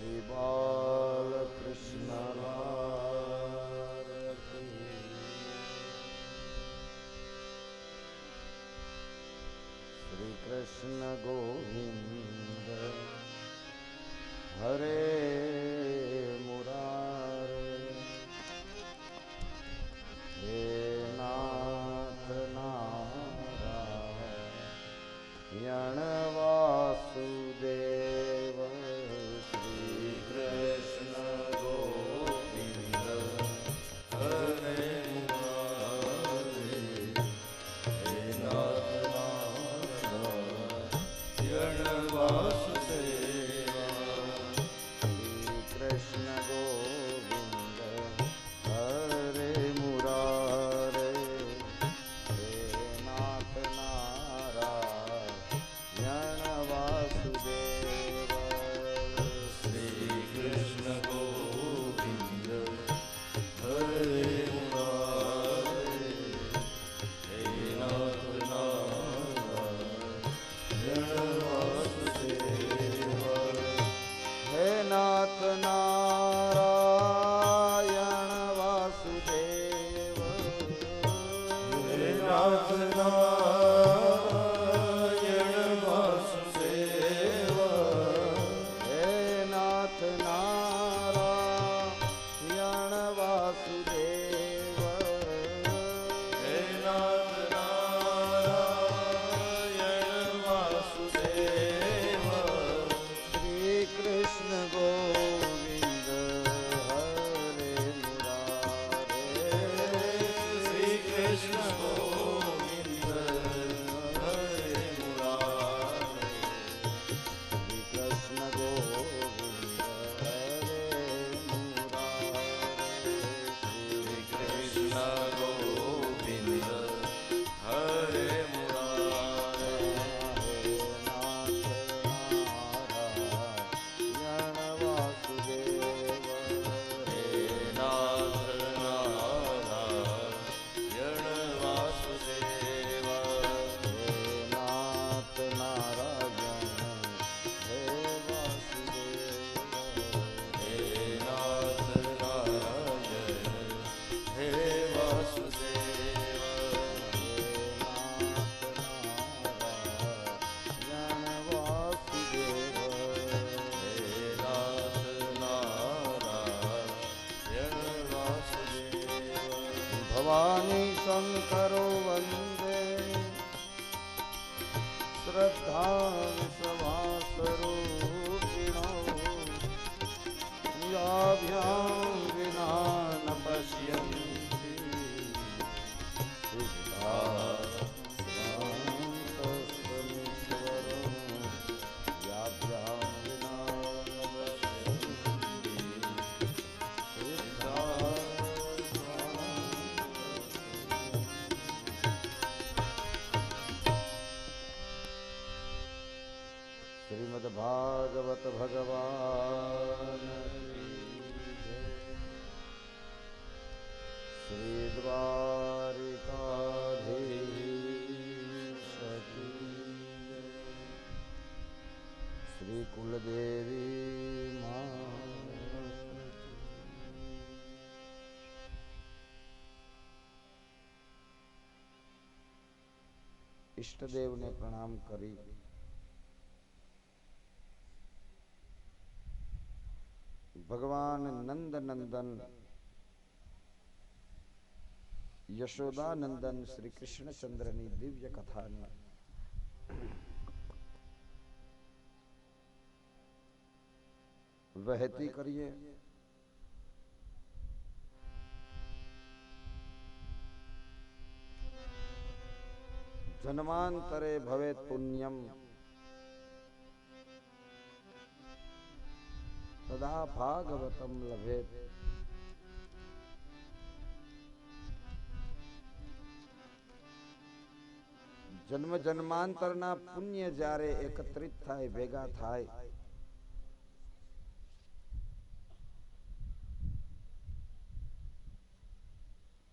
શ્રી બાલકૃષ્ણ શ્રી કૃષ્ણ ગોવિંદ હરે મુરારે હે નાથ નારાયણ વાસુદેવ go. ભવાની શંકરો વંદે. શ્રદ્ધા इष्ट ने प्रणाम करी। भगवान नंद नंदन यशोदा नंदन श्री कृष्ण चंद्र ने दिव्य कथा ने वहती करिए। जन्मांतरे भवे पुण्यम। सदा भागवतम लभे जन्म जन्मांतर ना पुण्य जारे एकत्रित थाय भेगा थाय।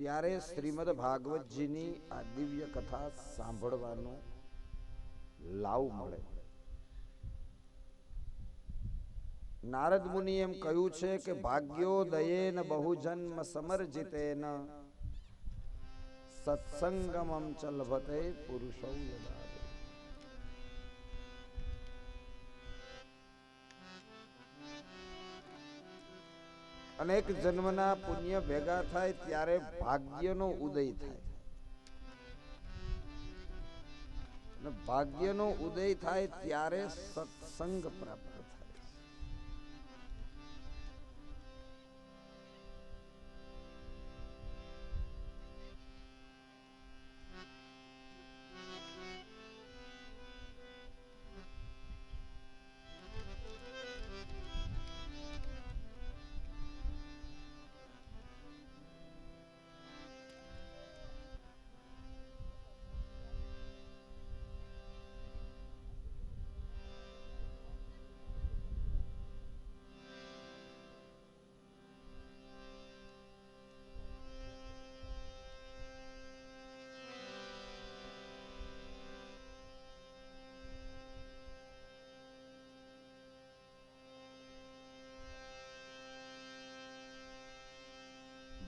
ત્યારે શ્રીમદ ભાગવતજીની આ દિવ્ય કથા સાંભળવાનું લાવ મળે. નારદ મુનિ એમ કહ્યું છે કે ભાગ્યો ભાગ્યોદયેન બહુજન્મ સમર્જિતેન, સત્સંગમ ચલભતે પુરુષો યદા. અનેક જન્મના પુણ્ય ભેગા થાય ત્યારે ભાગ્યનો ઉદય થાય. ભાગ્યનો ઉદય થાય ત્યારે સત્સંગ પ્રાપ્ત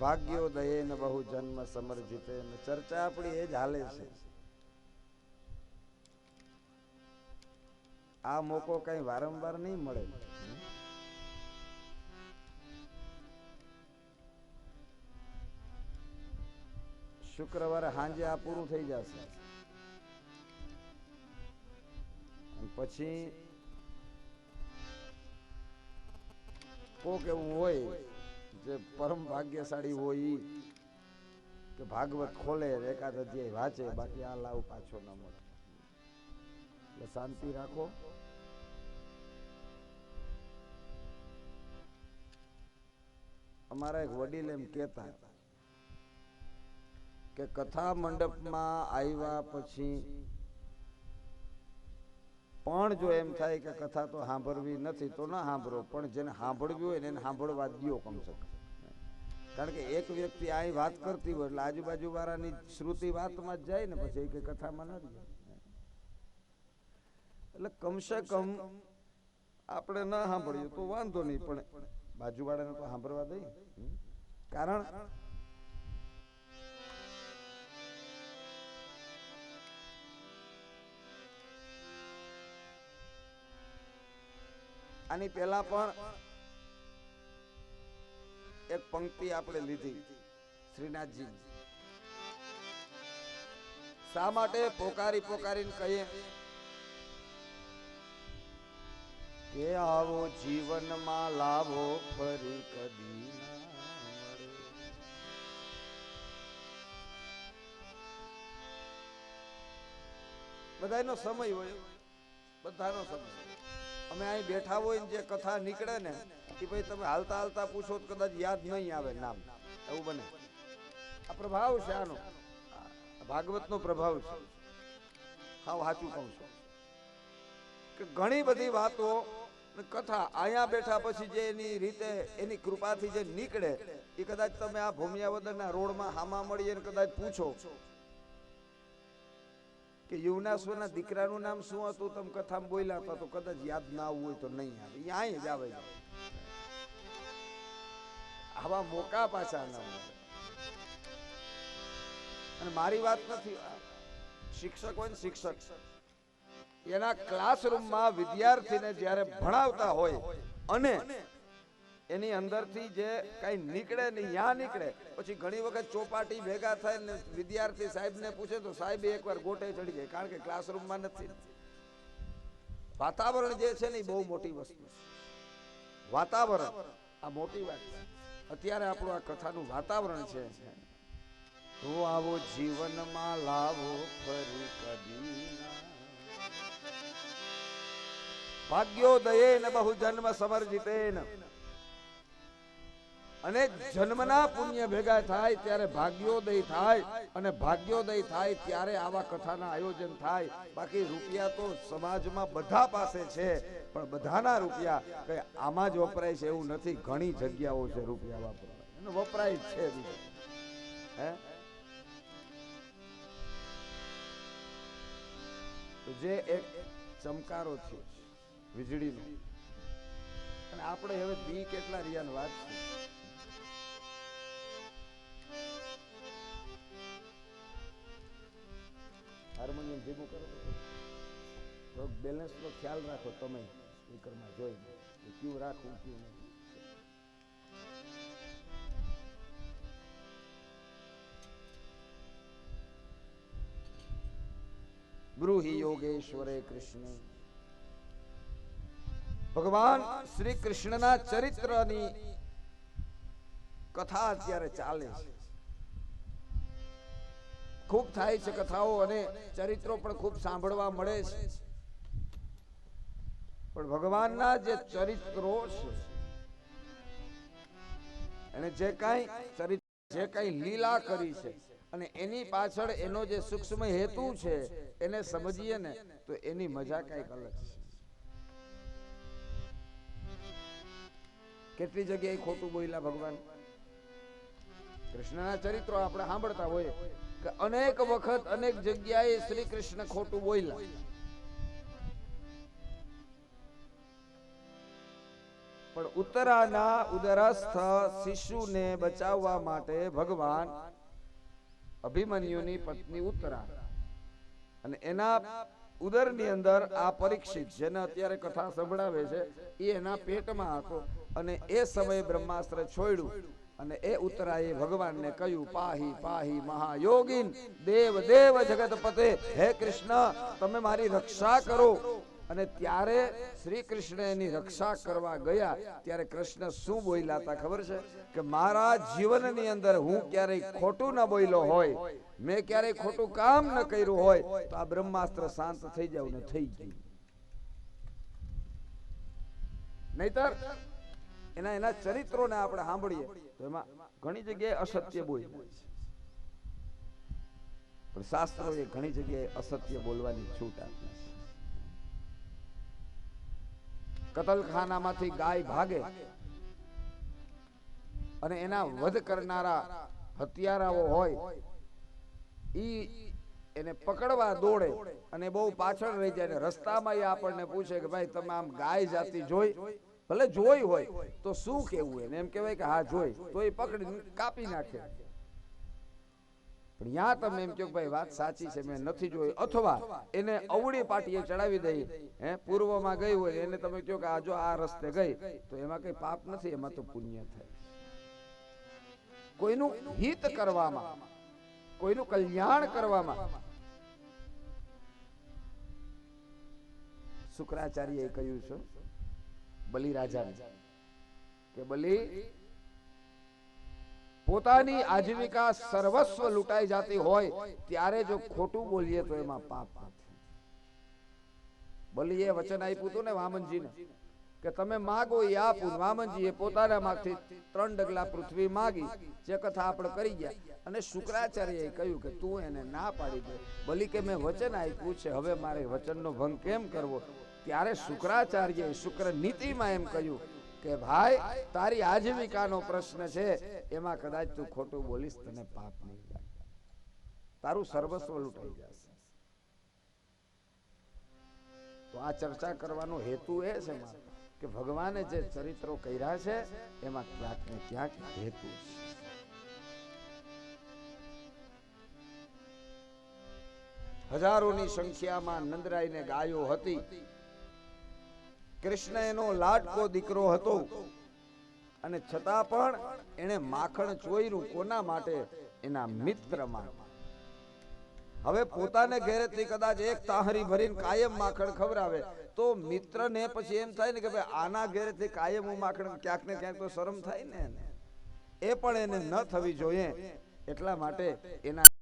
ભાગ્યોદયે ને બહુ જન્મ સમર્જિતે ચર્ચા આપણી એ જ હાલે છે. આ મોકો કઈ વારંવાર નહીં મળે. શુક્રવારે સાંજે આ પૂરું થઈ જશે. પછી કોક એવું હોય જે પરમ ભાગ્યશાળી હોય કે ભાગવત ખોલે, એકાદ અધ્યાય વાંચે, બાકી આ લાવ પાછો ન મળે. એટલે શાંતિ રાખો. અમારા એક વડીલ એમ કહેતા હતા કે કથા મંડપમાં આવ્યા પછી પણ જો એમ થાય કે કથા તો સાંભળવી નથી તો ના સાંભળો. પણ જેને સાંભળવી હોય એને સાંભળવા દો કમસે કમ. કારણ કે એક વ્યક્તિ અહીં વાત કરતી હોય એટલે આજુબાજુ વાળાની શ્રુતિ વાતમાં જ જાય ને પછી કે કથામાં ન જાય એટલે કમસે કમ આપણે ન સાંભળીએ તો વાંધો નહીં પણ બાજુવાળાને તો સાંભળવા દઈએ. કારણ આની પહેલા પણ એક પંક્તિ આપણે લીધી. શ્રીનાથજી. શા માટે પોકારી પોકારીને કહીએ? કે આવો જીવનમાં લાવો ફરી કદી બધાનો સમય હોય. બધાનો સમય. અમે અહીં બેઠા હોય ને જે કથા નીકળે ને, એ ભાઈ તમે હાલતા હાલતા પૂછો તો કદાચ યાદ નહીં આવે નામ. એવું બને. આ પ્રભાવ છે આનો. ભાગવતનો પ્રભાવ છે. હા સાચું કહું છું. કે ઘણી બધી વાતો કથા અહીંયા બેઠા પછી જે એની રીતે એની કૃપાથી જે નીકળે, એ કદાચ તમે આ ભૂમિયાવદરના રોડમાં હામા મળીએ કદાચ પૂછો કે યુવનાશ્વરના દીકરાનું નામ શું હતું? તમે કથામાં બોલ્યા હતા, તો કદાચ યાદ ના હોય તો નહીં આવે. એ જ આવે આવા મોકા પાછા ના અને મારી વાત નથી શિક્ષક હોય ને શિક્ષક. એના ક્લાસરૂમમાં વિદ્યાર્થીને જ્યારે ભણાવતા હોય, અને એની અંદરથી જે કંઈ નીકળે ને યા નીકળે, પછી ઘણી વખત ચોપાટી ભેગા થાય ને વિદ્યાર્થી સાહેબને પૂછે તો સાહેબ એકવાર ગોટે ચડી જાય, કારણ કે ક્લાસરૂમમાં નથી. વાતાવરણ જે છે ને એ બહુ મોટી વસ્તુ છે. વાતાવરણ, આ મોટી વાત છે. અત્યારે આપણું આ કથાનું વાતાવરણ છે. તો આવો જીવનમાં લાવો ફરી કદી દયે ભાગ્યોદયેન બહુ જન્મ સમર્જિતેન. અને જન્મના પુણ્ય ભેગા થાય ત્યારે ભાગ્યોદય થાય અને ભાગ્યોદય થાય ત્યારે આવા કથાના આયોજન થાય. બાકી રૂપિયા તો સમાજમાં બધા પાસે છે, પણ બધાના રૂપિયા કે આમાં જ વપરાય છે એવું નથી. ઘણી જગ્યાઓ છે રૂપિયા વાપરવા. એનો વપરાય છે હે? જે એક ચમકારો છે વીજળીનો. અને આપણે હવે બી કેટલા રિયાની વાત છે. હાર્મોનિયમ ભેગું કરો. તો બેલેન્સનો ખ્યાલ રાખો તમે સ્પીકરમાં જોઈને. કે કયું રાખવું કયું નહીં બ્રૂહી યોગેશ્વરે કૃષ્ણ. ભગવાન શ્રી કૃષ્ણના ચરિત્રની કથા અત્યારે ચાલે છે. ખૂબ થાય છે કથાઓ અને ચરિત્રો પણ ખૂબ સાંભળવા મળે છે. પણ ભગવાનના જે ચરિત્રો છે અને જે કાંઈ જે કાંઈ લીલા કરી છે અને એની પાછળ એનો જે સૂક્ષ્મ હેતુ છે, એને સમજીએ ને તો એની મજા કાંઈક અલગ છે. કેટલી જગ્યાએ ખોટું બોલ્યા ભગવાન? કૃષ્ણના ચરિત્રો આપણે સાંભળતા હોઈએ. અનેક વખત અનેક જગ્યાએ શ્રી કૃષ્ણ ખોટું બોલ્યા. પણ ઉત્તરાના ઉદરસ્થ શિશુને બચાવવા માટે ભગવાન અભિમન્યુની પત્ની ઉત્તરા અને એના ઉદરની અંદર આ પરીક્ષિત જેને અત્યારે કથા સંભળાવે છે, એ એના પેટમાં હતો અને એ સમયે બ્રહ્માસ્ત્ર છોડ્યું. અને એ ઉત્તરાએ ભગવાનને કહ્યું, પાહી પાહી મહાયોગીન, દેવ દેવ જગતપતે, હે કૃષ્ણ, તમે મારી રક્ષા કરો. અને ત્યારે શ્રી કૃષ્ણ એની રક્ષા કરવા ગયા. ત્યારે કૃષ્ણ શું બોલ્યા હતા ખબર છે? કે મારા જીવનની અંદર હું ક્યારેય ખોટું ન બોલ્યો હોય. મેં ક્યારેય ખોટું કામ ન કર્યું હોય. તો આ બ્રહ્માસ્ત્ર શાંત થઈ જાવ ને થઈ ગયું. નહીતર એના એના ચરિત્રોને આપણે સાંભળીએ. એમાં ઘણી જગ્યાએ અસત્ય બોલી છે. પણ શાસ્ત્રોએ ઘણી જગ્યાએ અસત્ય બોલવાની છૂટ આપી કતલખાનામાંથી ગાય ભાગે અને એના વધ કરનારા હત્યારાઓ હોય, ઈ એને પકડવા દોડે અને બહુ પાછળ રહી જાય રસ્તામાં એ આપણને પૂછે કે ભાઈ, તમે આમ ગાય જાતી જોઈ? ભલે જોઈ હોય, તો શું કેવું એને? એમ કહેવાય કે હા, જોઈ. તો એ પકડી કાપી નાખે. પણ યા તમે એમ કહો ભાઈ, વાત સાચી છે, મેં નથી જોઈ. અથવા એને અવળી પાટીએ ચડાવી દઈ, હે? પૂર્વમાં ગઈ હોય, એને તમે કહો કે આ જો આ રસ્તે ગઈ, તો એમાં કઈ પાપ નથી, એમાં તો પુણ્ય થાય. કોઈનું હિત કરવામાં, કોઈનું કલ્યાણ કરવામાં. શુક્રાચાર્યએ કહ્યું છે બલિ કે બલિ પોતાની આજીવિકા સર્વસ્વ લૂંટાઈ જતી હોય, ત્યારે જો ખોટું બોલીએ તો એમાં પાપ બલિએ વચન આપ્યું હતું ને વામનજીને, કે તમે માગો એ આપું વામનજીએ પોતાના માંથી ત્રણ ડગલા પૃથ્વી માગી, જે કથા આપણે કરી ગયા. અને શુક્રાચાર્યએ કહ્યું કે તું એને ના પાડી દે. બલી કે મેં વચન આપ્યું છે, હવે મારે વચનનો ભંગ કેમ કરવો? ત્યારે શુક્રાચાર્ય શુક્ર નીતિમાં એમ કહ્યું કે, ભાઈ, તારી આજીવિકાનો પ્રશ્ન છે, એમાં કદાચ તું ખોટું બોલીશ, તને પાપ નહીં તારું સર્વસ્વ લૂંટાઈ જશે. તો આ ચર્ચા કરવાનો હેતુ એ છે કે ભગવાને જે ચરિત્રો કર્યા છે, એમાં ક્યાંક ને ક્યાંક હેતુ છે. હજારોની સંખ્યામાં નંદરાયને ગાયો હતી. કૃષ્ણ એનો લાટકો દીકરો હતો. અને છતાં પણ એને માખણ ચોર્યું કોના માટે? એના મિત્ર માટે. હવે પોતાને ઘેરેથી કદાચ એક તાહરી ભરીને કાયમ માખણ ખવડાવે, તો મિત્રને પછી એમ થાય ને કે ભાઈ, આના ઘેરેથી કાયમ હું માખણ ક્યાંક ને ક્યાંક તો શરમ થાય ને એ પણ એને ન થવી જોઈએ. એટલા માટે એના